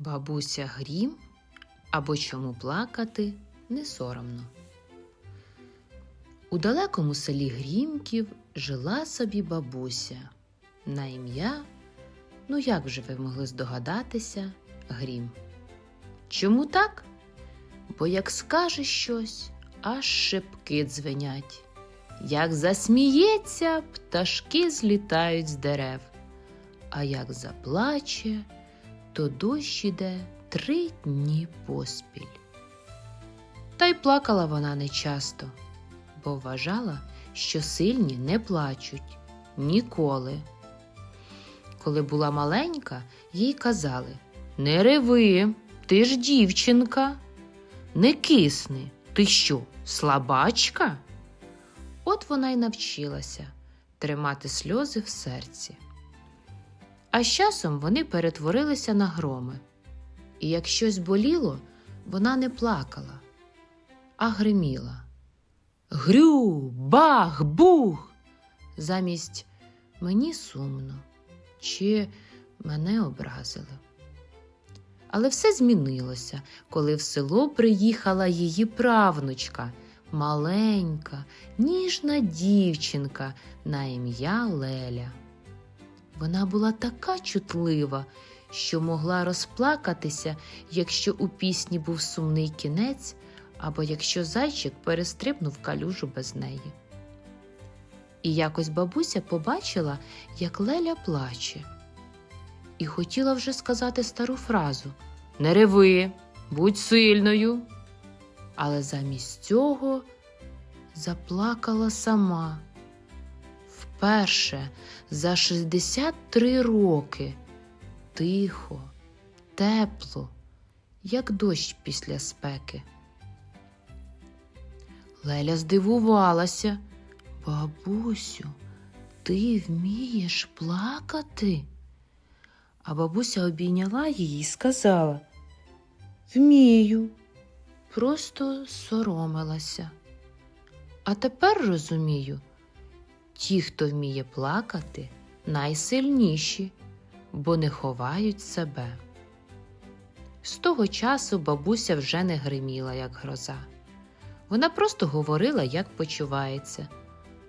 Бабуся грім або чому плакати не соромно. У далекому селі Грімків жила собі бабуся на ім'я, ну як вже ви могли здогадатися, Грім. Чому так? Бо як скаже щось, аж шипки дзвенять. Як засміється, пташки злітають з дерев, а як заплаче, то дощ іде три дні поспіль. Та й плакала вона нечасто, бо вважала, що сильні не плачуть ніколи. Коли була маленька, їй казали Не реви, ти ж дівчинка, не кисни, ти що, слабачка? От вона й навчилася тримати сльози в серці. А з часом вони перетворилися на громи. І як щось боліло, вона не плакала, а гриміла. Грю, бах, бух. Замість мені сумно, чи мене образили. Але все змінилося, коли в село приїхала її правнучка, маленька, ніжна дівчинка на ім'я Леля. Вона була така чутлива, що могла розплакатися, якщо у пісні був сумний кінець, або якщо зайчик перестрибнув калюжу без неї. І якось бабуся побачила, як Леля плаче, і хотіла вже сказати стару фразу Не реви, будь сильною. Але замість цього заплакала сама. Вперше за 63 роки тихо, тепло, як дощ після спеки. Леля здивувалася. Бабусю, ти вмієш плакати? А бабуся обійняла її і сказала Вмію, просто соромилася. А тепер розумію, ті, хто вміє плакати, найсильніші, бо не ховають себе. З того часу бабуся вже не гриміла, як гроза. Вона просто говорила, як почувається,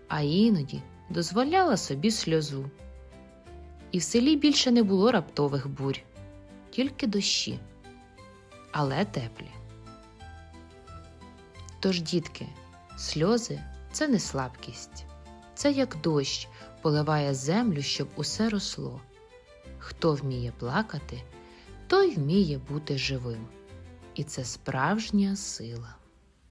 а іноді дозволяла собі сльозу. І в селі більше не було раптових бурь, тільки дощі, але теплі. Тож, дітки, сльози це не слабкість, це як дощ поливає землю, щоб усе росло. Хто вміє плакати, той вміє бути живим. І це справжня сила.